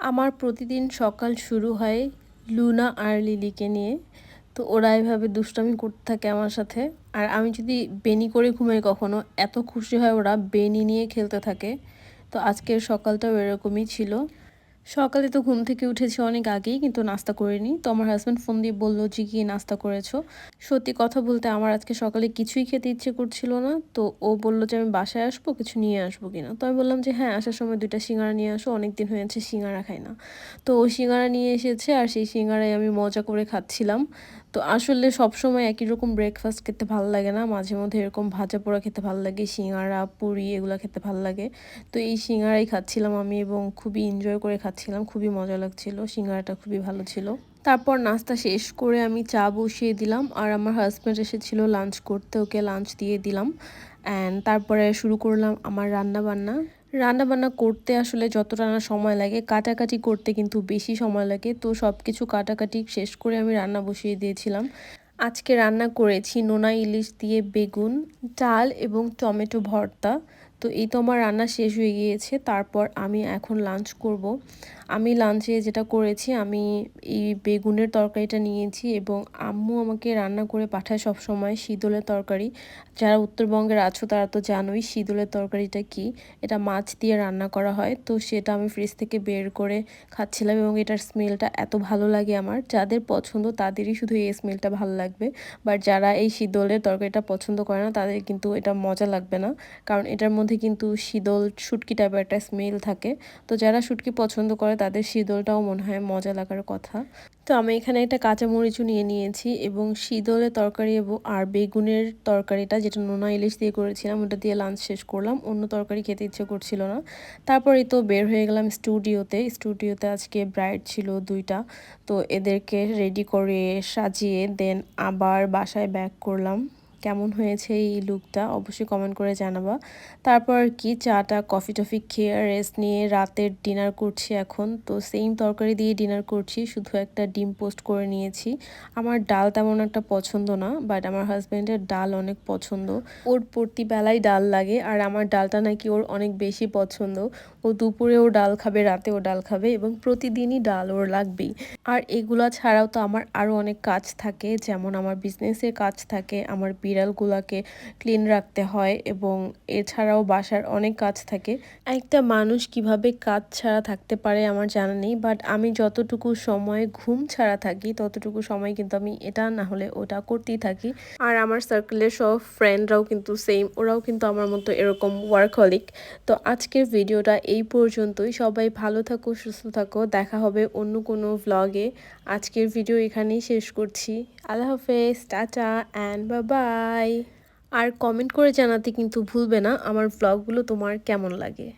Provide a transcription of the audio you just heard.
আমার প্রতিদিন সকাল শুরু হয় লুনা আর লিলিকে নিয়ে। তো ওরা এভাবে দুষ্টামি করতে থাকে আমার সাথে। আর আমি যদি বেনি করে ঘুমাই কখনো, এত খুশি হয় ওরা বেনি নিয়ে খেলতে থাকে। তো আজকের সকালটাও এরকমই ছিল। সকালে তো ঘুম থেকে উঠেছি অনেক আগেই, কিন্তু নাস্তা করিনি। তো আমার হাজব্যান্ড ফোন দিয়ে বলল যে, কি নাস্তা করেছ? সত্যি কথা বলতে আমার আজকে সকালে কিছুই খেতে ইচ্ছে করছিল না। তো ও বলল যে, আমি বাসায় আসব, কিছু নিয়ে আসব কিনা? তো আমি বললাম যে হ্যাঁ আসার সময় দুইটা সিঙ্গারা নিয়ে আসো অনেক দিন হয়েছে সিঙ্গারা খাই না। তো ও সিঙ্গারা নিয়ে এসেছে, আর সেই সিঙ্গারাই আমি মজা করে খাচ্ছিলাম। তো আসলে সবসময় একই রকম ব্রেকফাস্ট খেতে ভালো লাগে না। মাঝে মধ্যে এরকম ভাজা পোড়া খেতে ভালো লাগে, সিঙ্গারা, পুরি এগুলো খেতে ভালো লাগে। তো এই সিঙ্গারাই খাচ্ছিলাম আমি এবং খুবই এনজয় করে খাচ্ছিলাম, খুবই মজা লাগছিল, সিঙ্গারাটা খুবই ভালো ছিল। তারপর নাস্তা শেষ করে আমি চা বসিয়ে দিলাম আর আমার হাজব্যান্ড এসেছিল লাঞ্চ করতে, ওকে লাঞ্চ দিয়ে দিলাম। অ্যান্ড তারপরে শুরু করলাম আমার রান্না বান্না রান্না বান্না করতে আসলে যতটা না সময় লাগে, কাটাকাটি করতে কিন্তু বেশি সময় লাগে। তো সব কিছু কাটাকাটি শেষ করে আমি রান্না বসিয়ে দিয়েছিলাম। আজকে রান্না করেছি নোনা ইলিশ দিয়ে বেগুন, ডাল এবং টমেটো ভর্তা। তো এই তো আমার রান্না শেষ হয়ে গিয়েছে। তারপর আমি এখন লাঞ্চ করব। আমি লাঞ্চে যেটা করেছি, আমি এই বেগুনের তরকারিটা নিয়েছি এবং আম্মু আমাকে রান্না করে পাঠায় সব সময় শীতলের তরকারি। যারা উত্তরবঙ্গের আছো তারা তো জানোই শীতলের তরকারিটা কি। এটা মাছ দিয়ে রান্না করা হয়। তো সেটা আমি ফ্রিজ থেকে বের করে খাচ্ছিলাম এবং এটার স্মেলটা এত ভালো লাগে আমার। যাদের পছন্দ তাদেরই শুধু এই স্মেলটা ভালো লাগবে। বাট যারা এই শীতলের তরকারিটা পছন্দ করে না তাদের কিন্তু এটা মজা লাগবে না। কারণ এটার মধ্যে কিন্তু শীতল শুটকি টাইপের একটা স্মেল থাকে। তো যারা শুটকি পছন্দ করে, তাদের শীতলটাও মনে হয় মজা লাগার কথা। তো আমি এখানে একটা কাঁচা কাঁচামরিচও নিয়ে নিয়েছি এবং শীতলের তরকারি এবং আর বেগুনের তরকারিটা, যেটা নোনা ইলিশ দিয়ে করেছিলাম, ওটা দিয়ে লাঞ্চ শেষ করলাম। অন্য তরকারি খেতে ইচ্ছে করছিল না। তারপরেই তো বের হয়ে গেলাম স্টুডিওতে। স্টুডিওতে আজকে ব্রাইড ছিল দুইটা। তো এদেরকে রেডি করে সাজিয়ে দেন আবার বাসায় ব্যাক করলাম। কেমন হয়েছে এই লুকটা অবশ্যই কমেন্ট করে জানাবা। তারপর কি, চাটা কফি টফি খেয়ে রেস্ট নিয়ে রাতের ডিনার করছি এখন। তো সেম তরকারি দিয়ে ডিনার করছি, শুধু একটা ডিম পোস্ট করে নিয়েছি। আমার ডাল তেমন একটা পছন্দ না বাট আমার হাজব্যান্ডের ডাল অনেক পছন্দ। ওর প্রতি বেলায় ডাল লাগে, আর আমার ডালটা নাকি ওর অনেক বেশি পছন্দ। ও দুপুরেও ডাল খাবে রাতেও ডাল খাবে, এবং প্রতিদিনই ডাল ওর লাগবেই। আর এগুলা ছাড়াও তো আমার আরও অনেক কাজ থাকে, যেমন আমার বিজনেসের কাজ থাকে, আমার বিড়ালগুলাকে ক্লিন রাখতে হয় এবং এছাড়াও বাসার অনেক কাজ থাকে। একটা মানুষ কীভাবে কাজ ছাড়া থাকতে পারে আমার জানা নেই বাট আমি যতটুকু সময় ঘুম ছাড়া থাকি, ততটুকু সময় কিন্তু আমি এটা না হলে ওটা করতেই থাকি। আর আমার সার্কেলের সব ফ্রেন্ডরাও কিন্তু সেম ওরাও কিন্তু আমার মতো এরকম ওয়ার্কহলিক তো আজকের ভিডিওটা এই পর্যন্তই। সবাই ভালো থাকো, সুস্থ থাকো। দেখা হবে অন্য কোনো ভ্লগে আজকের ভিডিও এখানেই শেষ করছি। আল্লাহ হাফেজ, টাটা অ্যান্ড বা বাই আর কমেন্ট করে জানাতে কিন্তু ভুলবে না, আমার ভ্লগগুলো তোমার কেমন লাগে?